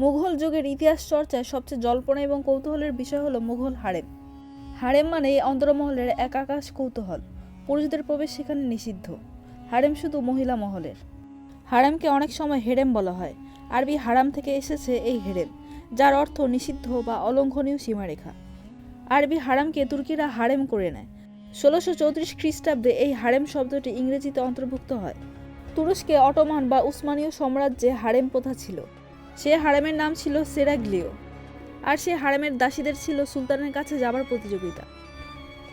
মুঘল যুগের ইতিহাস চর্চায় সবচেয়ে জল্পনা এবং কৌতূহলের বিষয় হলো মুঘল হারেম। হারেম মানে এই অন্তরমহলের এক আকাশ কৌতূহল। পুরুষদের প্রবেশ সেখানে নিষিদ্ধ। হারেম শুধু মহিলা মহলের। হারামকে অনেক সময় হেরেম বলা হয়। আরবি হারাম থেকে এসেছে এই হেরেম, যার অর্থ নিষিদ্ধ বা অলঙ্ঘনীয় সীমারেখা। আরবি হারামকে তুর্কিরা হারেম করে নেয়। ষোলোশো চৌত্রিশ খ্রিস্টাব্দে এই হারেম শব্দটি ইংরেজিতে অন্তর্ভুক্ত হয়। তুরস্কে অটোমান বা উসমানীয় সাম্রাজ্যে হারেম প্রথা ছিল। সে হারেমের নাম ছিল সেরাগ্লিও, আর সে হারেমের দাসীদের ছিল সুলতানের কাছে যাবার প্রতিযোগিতা।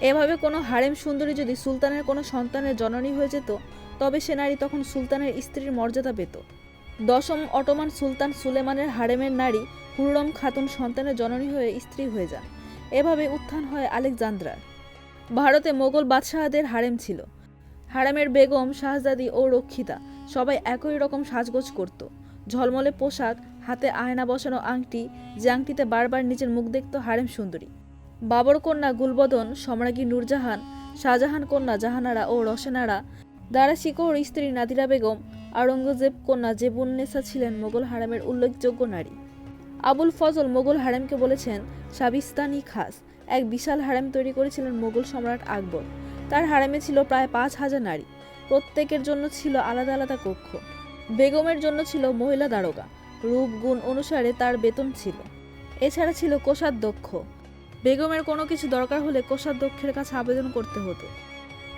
এভাবে কোনো হারেম সুন্দরী যদি সুলতানের কোনো সন্তানের জননী হয়ে যেত, তবে সে নারী তখন সুলতানের স্ত্রীর মর্যাদা পেত। দশম অটোমান সুলতান সুলেমানের হারেমের নারী হুররম খাতুন সন্তানের জননী হয়ে স্ত্রী হয়ে যান। এভাবে উত্থান হয় আলেকজান্দ্রার। ভারতে মোগল বাদশাহদের হারেম ছিল। হারেমের বেগম, শাহজাদি ও রক্ষিতা সবাই একই রকম সাজগোজ করত। ঝলমলে পোশাক, হাতে আয়না বসানো আংটি যে আংটিতে বারবার নিজের মুখ দেখত হারেম সুন্দরী। বাবর কন্যা গুলবদন, সম্রাজ্ঞী নূরজাহান, শাহজাহান কন্যা জাহানারা ও রসেনারা, দারা শিকোর স্ত্রী নাদিরা বেগম, আওরঙ্গজেব কন্যা জেবুন্নেসা ছিলেন মোগল হারেমের উল্লেখযোগ্য নারী। আবুল ফজল মোগল হারেমকে বলেছেন, সাবিস্তানি খাস। এক বিশাল হারেম তৈরি করেছিলেন মোগল সম্রাট আকবর। তার হারেমে ছিল প্রায় পাঁচ হাজার নারী। প্রত্যেকের জন্য ছিল আলাদা আলাদা কক্ষ। বেগমের জন্য ছিল মহিলা দারোগা। রূপ গুণ অনুসারে তার বেতন ছিল। এছাড়া ছিল কোষাধ্যক্ষ। বেগমের কোনো কিছু দরকার হলে কোষাধ্যক্ষের কাছে আবেদন করতে হতো।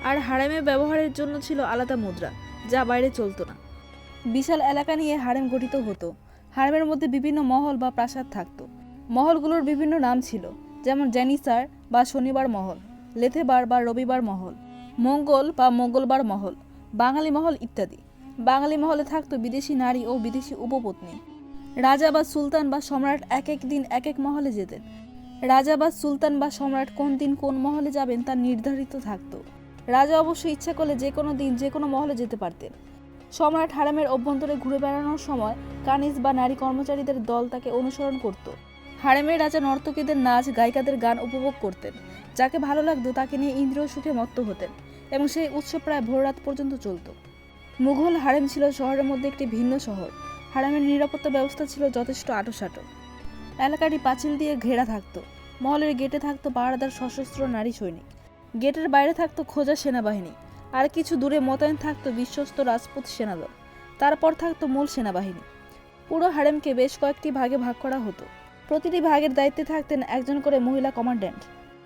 আর হারেমে ব্যবহারের জন্য ছিল আলাদা মুদ্রা, যা বাইরে চলতো না। বিশাল এলাকা নিয়ে হারেম গঠিত হতো। হারেমের মধ্যে বিভিন্ন মহল বা প্রাসাদ থাকতো। মহলগুলোর বিভিন্ন নাম ছিল, যেমন জ্যানিসার বা শনিবার মহল, লেথেবার বা রবিবার মহল, মঙ্গল বা মঙ্গলবার মহল, বাঙালি মহল ইত্যাদি। বাঙালি মহলে থাকতো বিদেশি নারী ও বিদেশি উপপত্নী। রাজা বা সুলতান বা সম্রাট এক এক দিন এক এক মহলে যেতেন। রাজা বা সুলতান বা সম্রাট কোন দিন কোন মহলে যাবেন তা নির্ধারিত থাকতো। রাজা অবশ্য ইচ্ছা করলে যে কোনো দিন যে কোনো মহলে যেতে পারতেন। সম্রাট হারামের অভ্যন্তরে ঘুরে বেড়ানোর সময় কানিজ বা নারী কর্মচারীদের দল তাকে অনুসরণ করত। হারেমের রাজা নর্তকীদের নাচ, গায়িকাদের গান উপভোগ করতেন। যাকে ভালো লাগতো তাকে নিয়ে ইন্দ্রিয় সুখে মত্ত হতেন এবং সেই উৎসব প্রায় ভোররাত পর্যন্ত চলত। মুঘল হারেম ছিল শহরের মধ্যে একটি ভিন্ন শহর। হারেমের নিরাপত্তা ব্যবস্থা ছিল যথেষ্ট আটোসাটো। এলাকাটি পাঁচিল দিয়ে ঘেরা থাকতো। মহলের গেটে থাকতো পাহারাদার সশস্ত্র নারী সৈনিক। গেটের বাইরে থাকতো খোঁজা সেনাবাহিনী। আর কিছু দূরে মোতায়েন থাকতো বিশ্বস্ত রাজপুত সেনাদল। তারপর থাকতো মূল সেনাবাহিনী। পুরো হারেমকে বেশ কয়েকটি ভাগে ভাগ করা হতো। প্রতিটি ভাগের দায়িত্বে থাকতেন একজন করে মহিলা কমান্ড্যান্ট।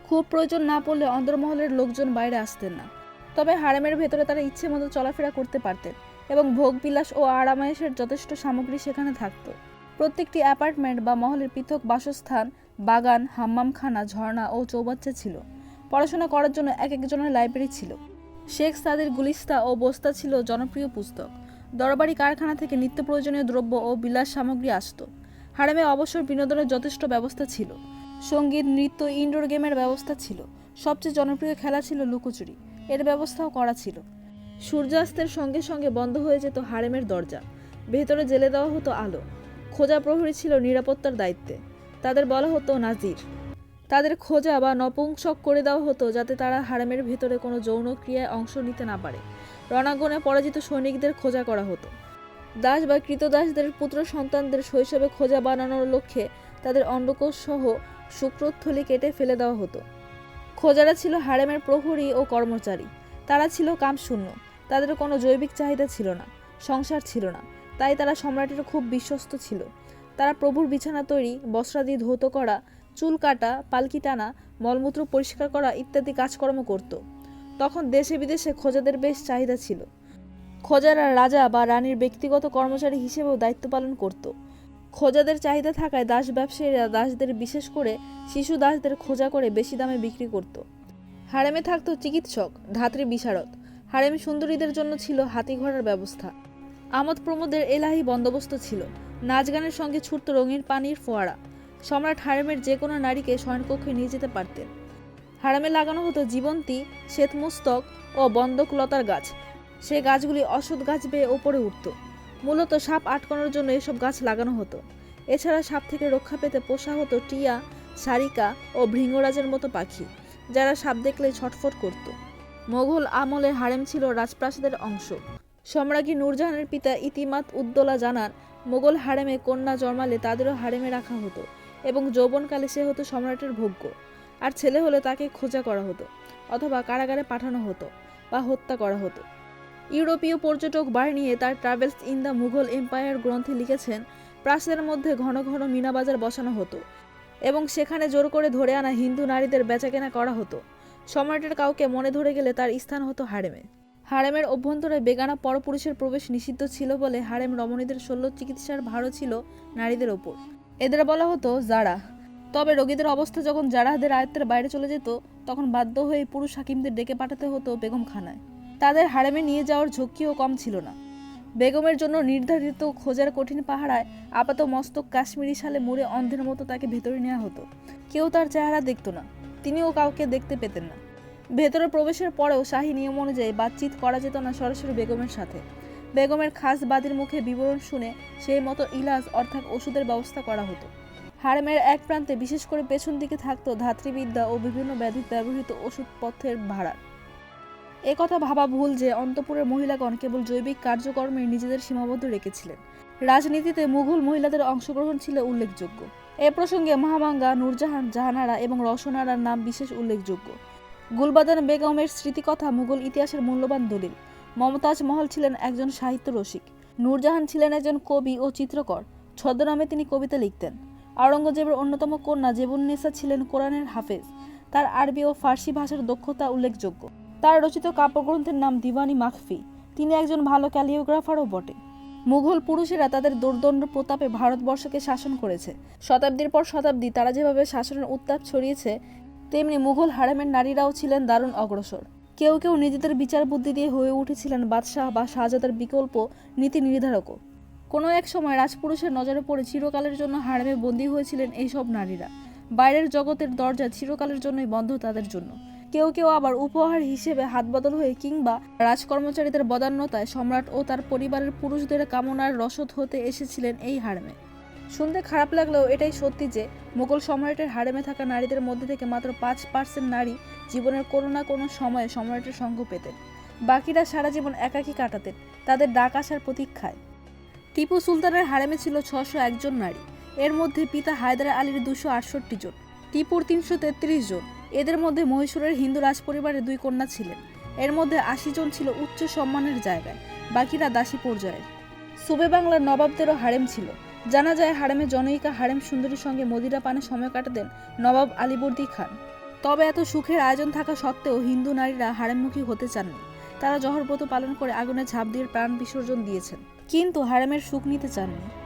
খুব প্রয়োজন না পড়লে অন্দরমহলের লোকজন বাইরে আসতেন না। তবে হারেমের ভেতরে তারা ইচ্ছে মতো চলাফেরা করতে পারতেন এবং ভোগবিলাস ও আরামায়েশের যথেষ্ট সামগ্রী সেখানে থাকত। প্রত্যেকটি অ্যাপার্টমেন্ট বা মহলের পৃথক বাসস্থান, বাগান, হাম্মামখানা, ঝর্ণা ও চৌবাচ্চা ছিল। পড়াশোনা করার জন্য এক একজনের লাইব্রেরি ছিল। শেখ সাদের গুলিস্তা ও বস্তা ছিল জনপ্রিয় পুস্তক। দরবারি কারখানা থেকে নিত্য প্রয়োজনীয় দ্রব্য ও বিলাস সামগ্রী আসতো। হারেমে অবসর বিনোদনের যথেষ্ট ব্যবস্থা ছিল। সংগীত, নৃত্য ইনডোর গেমের ব্যবস্থা ছিল। সবচেয়ে জনপ্রিয় খেলা ছিল লুকোচুরি। এর ব্যবস্থাও করা ছিল। সূর্যাস্তের সঙ্গে সঙ্গে বন্ধ হয়ে যেত হারেমের দরজা। ভেতরে জেলে দেওয়া হতো আলো। খোঁজা প্রহরী ছিল নিরাপত্তার দায়িত্বে। তাদের বলা হতো নাজির। তাদের খোঁজা বা নপুংসক করে দেওয়া হতো যাতে তারা হারেমের ভেতরে কোনো যৌন ক্রিয়ায় অংশ নিতে না পারে। রণাঙ্গনে পরাজিত সৈনিকদের খোঁজা করা হতো। দাস বা কৃতদাসদের পুত্র সন্তানদের শৈশবে খোঁজা বানানোর লক্ষ্যে তাদের অন্ডকোষ সহ শুক্রথলি কেটে ফেলে দেওয়া হতো। খোঁজারা ছিল হারেমের প্রহরী ও কর্মচারী। তারা ছিল কামশূন্য। তাদের কোনো জৈবিক চাহিদা ছিল না, সংসার ছিল না। তাই তারা সম্রাটের খুব বিশ্বস্ত ছিল। তারা প্রভুর বিছানা তৈরি বস্ত্রাদি ধৌত করা, চুল কাটা, পালকি টানা, মলমূত্র পরিষ্কার করা ইত্যাদি কাজকর্ম করত। তখন দেশে বিদেশে খোঁজাদের বেশ চাহিদা ছিল। খোঁজারা রাজা বা রানীর ব্যক্তিগত কর্মচারী হিসেবেও দায়িত্ব পালন করত। খোঁজাদের চাহিদা থাকায় দাস ব্যবসায়ীরা দাসদের বিশেষ করে শিশু দাসদের খোঁজা করে বেশি দামে বিক্রি করত। হারেমে থাকত চিকিৎসক, ধাত্রী বিশারদ। হারেম সুন্দরীদের জন্য ছিল হাতি ঘোড়ার ব্যবস্থা। আমোদ প্রমোদের এলাহি বন্দোবস্ত ছিল। নাচ গানের সঙ্গে ছুটত রঙিন পানির ফোয়ারা। সম্রাট হারেমের যে কোনো নারীকে শয়নকক্ষে নিয়ে যেতে পারতেন। হারামে লাগানো হতো জীবন্তী, শ্বেতমস্তক ও বন্দকলতার গাছ। সে গাছগুলি অসৎ গাছ বেয়ে ওপরে উঠত। মূলত সাপ আটকানোর জন্য এসব গাছ লাগানো হতো। এছাড়া সাপ থেকে রক্ষা পেতে পোষা হতো টিয়া, সারিকা ও ভৃঙ্গরাজের মতো পাখি, যারা সাপ দেখলে ছটফট করত। মোগল আমলে হারেম ছিল রাজপ্রাসাদের অংশ। সম্রাজ্ঞী নূরজাহানের পিতা ইতিমাত উদ্দোলা জানান মোগল হারেমে কন্যা জন্মালে তাদেরও হারেমে রাখা হতো এবং যৌবনকালে সে হতো সম্রাটের ভোগ্য। আর ছেলে হলে তাকে খোঁজা করা হতো অথবা কারাগারে পাঠানো হতো বা হত্যা করা হতো। ইউরোপীয় পর্যটক বাহিনীয়ে তার travels in the Mughal empire গ্রন্থে লিখেছেন প্রাসাদের মধ্যে ঘন ঘন মিনাবাজার বসানো হতো এবং সেখানে জোর করে ধরে আনা হিন্দু নারীদের বেচাকেনা করা হতো। সম্রাটের কাউকে মনে ধরে গেলে তার স্থান হতো হারেমে। হারেমের অভ্যন্তরে বেগানা পরপুরুষের প্রবেশ নিষিদ্ধ ছিল বলে হারেম রমণীদের শল্য চিকিৎসার ভারও ছিল নারীদের ওপর। এদের বলা হতো জারা তবে রোগীদের অবস্থা যখন জারাহদের আয়ত্তের বাইরে চলে যেত, তখন বাধ্য হয়ে পুরুষ হাকিমদের ডেকে পাঠাতে হতো বেগমখানায়। তাদের হারেমে নিয়ে যাওয়ার ঝক্কিও কম ছিল না। বেগমের জন্য নির্ধারিত খোঁজার কঠিন পাহারায় আপাত মস্তক কাশ্মীরি সালে মুড়ে অন্ধের মতো তাকে ভেতরে নেওয়া হতো। কেউ তার চেহারা দেখত না, তিনিও কাউকে দেখতে পেতেন না। ভেতরে প্রবেশের পরেও শাহী নিয়ম অনুযায়ী বাতচিত করা যেত না সরাসরি বেগমের সাথে। বেগমের খাস বাদির মুখে বিবরণ শুনে সেই মতো ইলাজ অর্থাৎ ওষুধের ব্যবস্থা করা হতো। হারেমের এক প্রান্তে বিশেষ করে পেছন দিকে থাকতো ধাত্রীবিদ্যা ও বিভিন্ন ব্যাধির ব্যবহৃত ওষুধপত্রের ভাড়া। কথা ভাবা ভুল যে অন্তপুরের মহিলাগণ কেবল জৈবিক কার্যকর্মে নিজেদের সীমাবদ্ধ রেখেছিলেন। রাজনীতিতে মুঘল মহিলাদের অংশগ্রহণ ছিল উল্লেখযোগ্য। এ প্রসঙ্গে মহামাঙ্গা, নূরজাহান, জাহানারা এবং রসনারার নাম বিশেষ উল্লেখযোগ্য। গুলবাদান বেগমের স্মৃতিকথা মুঘল ইতিহাসের মূল্যবান দলিল। মমতাজ মহল ছিলেন একজন সাহিত্য রসিক নূরজাহান ছিলেন একজন কবি ও চিত্রকর। ছদ্মনামে তিনি কবিতা লিখতেন। আওরঙ্গজেবের অন্যতম কন্যা জেবুন্নেসা ছিলেন কোরআনের হাফেজ। তার আরবি ও ফার্সি ভাষার দক্ষতা উল্লেখযোগ্য। তার রচিত কাব্যগ্রন্থের নাম দিওয়ানি মাখফি। তিনি একজন ভালো ক্যালিওগ্রাফারও বটে। মুঘল পুরুষেরা তাদের দুর্দণ্ড প্রতাপে ভারতবর্ষকে শাসন করেছে। শতাব্দীর পর শতাব্দী তারা যেভাবে শাসনের উত্তাপ ছড়িয়েছে, তেমনি মুঘল হারেমের নারীরাও ছিলেন দারুণ অগ্রসর। কেউ কেউ নিজেদের বিচার বুদ্ধি দিয়ে হয়ে উঠেছিলেন বাদশাহ বা শাহজাদার বিকল্প নীতি নির্ধারকও। কোনো এক সময় রাজপুরুষের নজরে পড়ে চিরকালের জন্য হারেমে বন্দী হয়েছিলেন এইসব নারীরা। বাইরের জগতের দরজা চিরকালের জন্যই বন্ধ তাদের জন্য। কেউ কেউ আবার উপহার হিসেবে হাতবদল হয়ে কিংবা রাজকর্মচারীদের বদান্যতায় সম্রাট ও তার পরিবারের পুরুষদের কামনার রসদ হতে এসেছিলেন এই হারেমে শুনতে খারাপ লাগলেও এটাই সত্যি যে মোগল সম্রাটের হারেমে থাকা নারীদের মধ্যে থেকে মাত্র পাঁচ পার্সেন্ট নারী জীবনের কোনো না কোনো সময়ে সম্রাটের সঙ্গ পেতেন। বাকিরা সারা জীবন একাকী কাটাতেন, তাদের ডাক আসার প্রতীক্ষায়। টিপু সুলতানের হারেমে ছিল ছশো একজন নারী, এর মধ্যে পিতা হায়দার আলীর দুশো আটষট্টি জন, টিপুর তিনশো তেত্রিশ জন এদের মধ্যে মহীশূরের হিন্দু রাজপরিবারের দুই কন্যা ছিলেন। এর মধ্যে আশি জন ছিল উচ্চ সম্মানের জায়গায়, বাকিরা দাসী পর্যায়ের। সুবে বাংলার নবাবদেরও হারেম ছিল। জানা যায় হারেমে জনৈকা হারেম সুন্দরীর সঙ্গে মদিরা পানে সময় কাটাতেন নবাব আলীবর্দী খান। তবে এত সুখের আয়োজন থাকা সত্ত্বেও হিন্দু নারীরা হারেমমুখী হতে চাননি। তারা জহরব্রত পালন করে আগুনে ঝাঁপ দিয়ে প্রাণ বিসর্জন দিয়েছেন। কিন্তু হারেমের সুখ নিতে চাননি।